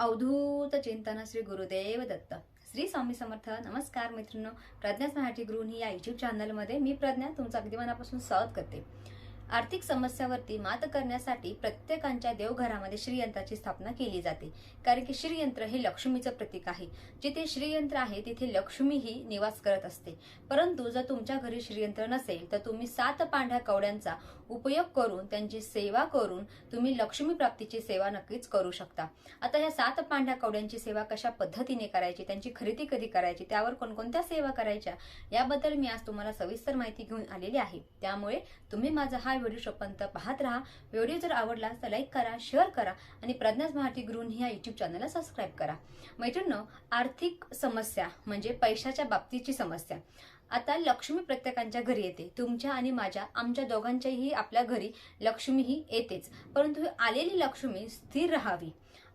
अवधूत चिंतन श्री गुरुदेव दत्त. श्री स्वामी समर्थ नमस्कार मित्रांनो. प्रज्ञाच मराठी गृहिणी या युट्यूब चॅनलमध्ये मी प्रज्ञा तुमचं अगदी मनापासून स्वागत करते. आर्थिक समस्यावरती मात करण्यासाठी प्रत्येकांच्या देवघरामध्ये श्रीयंत्राची स्थापना केली जाते. कारण की श्रीयंत्र हे लक्ष्मीचं प्रतीक आहे. जिथे श्रीयंत्र आहे तिथे लक्ष्मीही निवास करत असते. परंतु जर तुमच्या घरी श्रीयंत्र नसेल तर तुम्ही सात पांढऱ्या कवड्यांचा उपयोग करून त्यांची सेवा करून तुम्ही लक्ष्मी प्राप्तीची सेवा नक्कीच करू शकता. आता ह्या सात पांढऱ्या कवड्यांची सेवा कशा पद्धतीने करायची त्यांची खरेदी कधी करायची त्यावर कोणकोणत्या सेवा करायच्या याबद्दल मी आज तुम्हाला सविस्तर माहिती घेऊन आलेली आहे. त्यामुळे तुम्ही माझा हा व्हिडिओ शोपर्यंत पाहत राहा. व्हिडिओ जर आवडला तर लाईक करा शेअर करा आणि प्रज्ञाच मराठी गृहिणी या युट्यूब चॅनलला सबस्क्राईब करा. मैत्रिणींनो आर्थिक समस्या म्हणजे पैशाच्या बाबतीची समस्या. आता लक्ष्मी प्रत्येकांच्या घरी येते. तुमच्या आणि माझ्या आमच्या दोघांच्याही आपल्या घरी लक्ष्मी ही येतेच. परंतु आलेली लक्ष्मी स्थिर राहावी.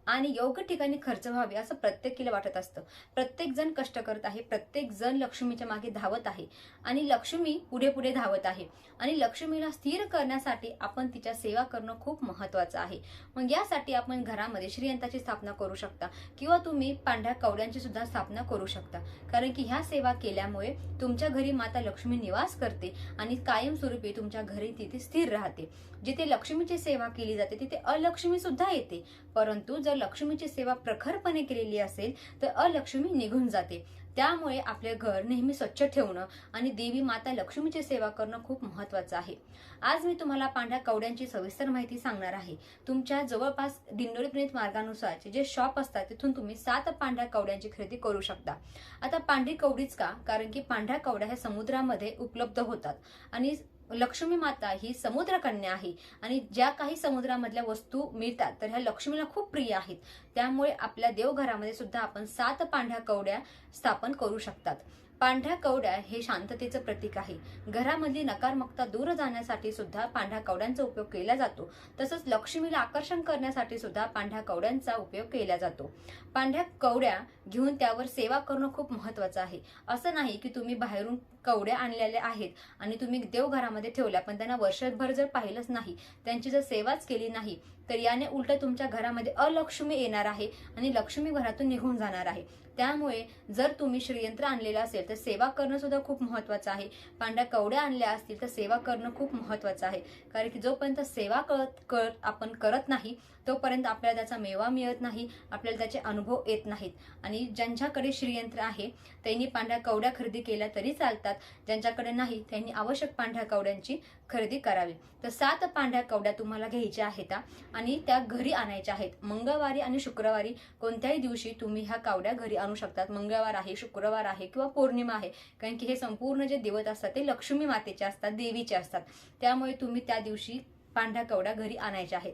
आणि योग्य ठिकाणी खर्च व्हावी असं प्रत्येकीला वाटत असतं. प्रत्येक जण कष्ट करत आहे प्रत्येक जण लक्ष्मीच्या मागे धावत आहे आणि लक्ष्मी पुढे पुढे धावत आहे. आणि लक्ष्मीला स्थिर करण्यासाठी आपण तिच्या सेवा करणं खूप महत्वाचं आहे. मग यासाठी आपण घरामध्ये श्रीयंताची स्थापना करू शकता किंवा तुम्ही पांढऱ्या कवड्यांची सुद्धा स्थापना करू शकता. कारण की ह्या सेवा केल्यामुळे तुमच्या घरी माता लक्ष्मी निवास करते आणि कायमस्वरूपी तुमच्या घरी तिथे स्थिर राहते. जिथे लक्ष्मीची सेवा केली जाते तिथे अलक्ष्मी सुद्धा येते. परंतु जर लक्ष्मीची सेवा प्रखरपणे केलेली असेल तर अलक्ष्मी निघून जाते. त्यामुळे आपले घर नेहमी स्वच्छ ठेवणं आणि देवी माता लक्ष्मीची सेवा करणं खूप महत्वाचं आहे. आज मी तुम्हाला पांढऱ्या कवड्यांची सविस्तर माहिती सांगणार आहे. तुमच्या जवळपास दिंडोरी प्रणित मार्गानुसारचे जे शॉप असतात तिथून तुम्ही सात पांढऱ्या कवड्यांची खरेदी करू शकता. आता पांढरी कवडीच का? कारण की पांढऱ्या कवड्या ह्या समुद्रामध्ये उपलब्ध होतात. आणि लक्ष्मी माता ही समुद्रकन्या आहे. आणि ज्या काही समुद्रामधल्या वस्तू मिळतात तर ह्या लक्ष्मीला खूप प्रिय आहेत. त्यामुळे आपल्या देवघरामध्ये सुद्धा आपण सात पांढऱ्या कवड्या स्थापन करू शकतात. पांढऱ्या कवड्या हे शांततेचं प्रतीक आहे. घरामधली नकारमकता दूर जाण्यासाठी सुद्धा पांढऱ्या कवड्यांचा उपयोग केला जातो. तसंच लक्ष्मीला आकर्षण करण्यासाठी सुद्धा पांढऱ्या कवड्यांचा उपयोग केला जातो. पांढऱ्या कवड्या घेऊन त्यावर सेवा करणं खूप महत्वाचं आहे. असं नाही की तुम्ही बाहेरून कवड्या आणलेल्या आहेत आणि तुम्ही देवघरामध्ये ठेवल्या पण त्यांना वर्षभर जर पाहिलंच नाही त्यांची जर सेवाच केली नाही तर याने उलट तुमच्या घरामध्ये अलक्ष्मी येणार आहे आणि लक्ष्मी घरातून निघून जाणार आहे. त्यामुळे जर तुम्ही श्रीयंत्र आणलेलं असेल तर सेवा करणं सुद्धा खूप महत्वाचं आहे. पांढऱ्या कवड्या आणल्या असतील तर सेवा करणं खूप महत्वाचं आहे. कारण की जोपर्यंत सेवा कळत कळत आपण करत नाही तोपर्यंत आपल्याला त्याचा मेवा मिळत नाही आपल्याला त्याचे अनुभव येत नाहीत. आणि ज्यांच्याकडे श्रीयंत्र आहे त्यांनी पांढऱ्या कवड्या खरेदी केल्या तरी चालतात. ज्यांच्याकडे नाही त्यांनी आवश्यक पांढऱ्या कवड्यांची खरेदी करावी. तर सात पांढऱ्या कवड्या तुम्हाला घ्यायच्या आहेत आणि त्या घरी आणायच्या आहेत. मंगळवारी आणि शुक्रवारी कोणत्याही दिवशी तुम्ही ह्या कावड्या घरी आणू शकतात. मंगळवार आहे शुक्रवार आहे किंवा पौर्णिमा आहे. कारण की हे संपूर्ण जे दिवस असतात ते लक्ष्मी मातेचे असतात देवीचे असतात. त्यामुळे तुम्ही त्या दिवशी पांढऱ्या कवड्या घरी आणायच्या आहेत.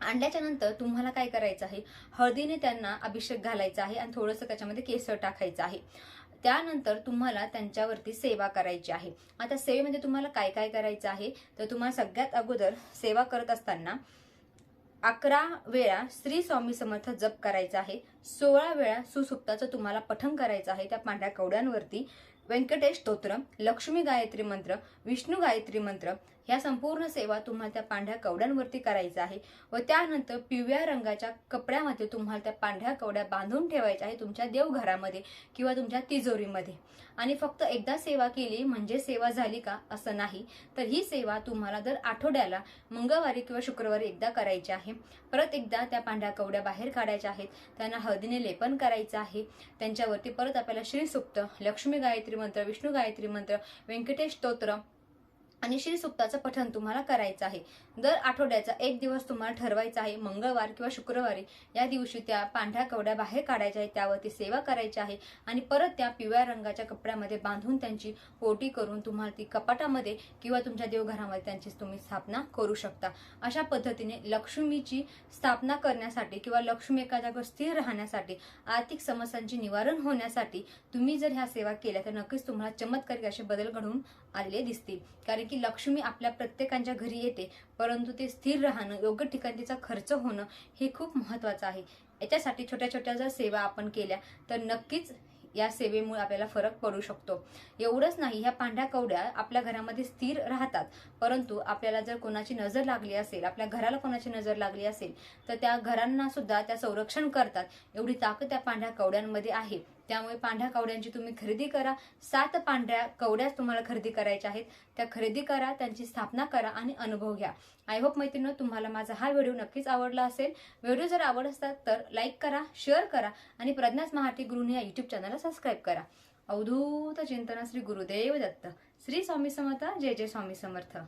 आणल्याच्या नंतर तुम्हाला काय करायचं आहे? हळदीने त्यांना अभिषेक घालायचा आहे आणि थोडंसं त्याच्यामध्ये केसर टाकायचं आहे. त्यानंतर तुम्हाला त्यांच्यावरती सेवा करायची आहे. आता सेवेमध्ये तुम्हाला काय काय करायचं आहे? तर तुम्हाला सगळ्यात अगोदर सेवा करत असताना अकरा वेळा श्री स्वामी समर्थ जप करायचा आहे. सोळा वेळा सुसुप्ताचं तुम्हाला पठन करायचं आहे त्या पांढऱ्या कवड्यांवरती. व्यंकटेश स्तोत्र लक्ष्मी गायत्री मंत्र विष्णू गायत्री मंत्र ह्या संपूर्ण सेवा तुम्हाला त्या पांढऱ्या कवड्यांवरती करायचं आहे. व त्यानंतर पिवळ्या रंगाच्या कपड्यामध्ये तुम्हाला त्या पांढऱ्या कवड्या बांधून ठेवायच्या आहे तुमच्या देवघरामध्ये किंवा तुमच्या तिजोरीमध्ये. आणि फक्त एकदा सेवा केली म्हणजे सेवा झाली का असं नाही तर ही सेवा तुम्हाला दर आठवड्याला मंगळवारी किंवा शुक्रवारी एकदा करायची आहे. परत एकदा त्या पांढऱ्या कवड्या बाहेर काढायच्या आहेत त्यांना हळदीने लेपन करायचं आहे. त्यांच्यावरती परत आपल्याला श्रीसुक्त लक्ष्मी गायत्री मंत्र विष्णू गायत्री मंत्र व्यंकटेश स्तोत्र आणि श्री सुक्ताचं पठण तुम्हाला करायचं आहे. दर आठवड्याचा एक दिवस तुम्हाला ठरवायचा आहे. मंगळवार किंवा शुक्रवारी या दिवशी त्या पांढऱ्या कवड्या बाहेर काढायच्या आहेत. त्यावरती सेवा करायची आहे. आणि परत त्या पिवळ्या रंगाच्या कपड्यामध्ये बांधून त्यांची पोटी करून तुम्हाला ती कपाटामध्ये किंवा तुमच्या देवघरामध्ये त्यांची तुम्ही स्थापना करू शकता. अशा पद्धतीने लक्ष्मीची स्थापना करण्यासाठी किंवा लक्ष्मी एका जागेवर स्थिर राहण्यासाठी आर्थिक समस्यांचे निवारण होण्यासाठी तुम्ही जर ह्या सेवा केल्या तर नक्कीच तुम्हाला चमत्कारिक असे बदल घडून आलेले दिसतील. कारण की लक्ष्मी आपल्या प्रत्येकांच्या घरी येते परंतु ते स्थिर राहणं योग्य ठिकाणी तिचा खर्च होणं हे खूप महत्वाचं आहे. याच्यासाठी छोट्या छोट्या जर सेवा आपण केल्या तर नक्कीच या सेवेमुळे आपल्याला फरक पडू शकतो. एवढंच नाही ह्या पांढऱ्या कवड्या आपल्या घरामध्ये स्थिर राहतात परंतु आपल्याला जर कोणाची नजर लागली असेल आपल्या घराला कोणाची नजर लागली असेल तर त्या घरांना सुद्धा त्या संरक्षण करतात. एवढी ताकद त्या पांढऱ्या कवड्यांमध्ये आहे. त्यामुळे पांढऱ्या कवड्यांची तुम्ही खरेदी करा. सात पांढऱ्या कवड्याच तुम्हाला खरेदी करायच्या आहेत. त्या खरेदी करा त्यांची स्थापना करा आणि अनुभव घ्या. आय होप मैत्रिणी तुम्हाला माझा हा व्हिडिओ नक्कीच आवडला असेल. व्हिडिओ जर आवड असतात तर लाईक करा शेअर करा आणि प्रज्ञाच महाटी गृहिणी या युट्यूब चॅनलला सबस्क्राईब करा. अवधूत चिंतना श्री गुरुदेव दत्त. श्री स्वामी समर्थ जय जय स्वामी समर्थ.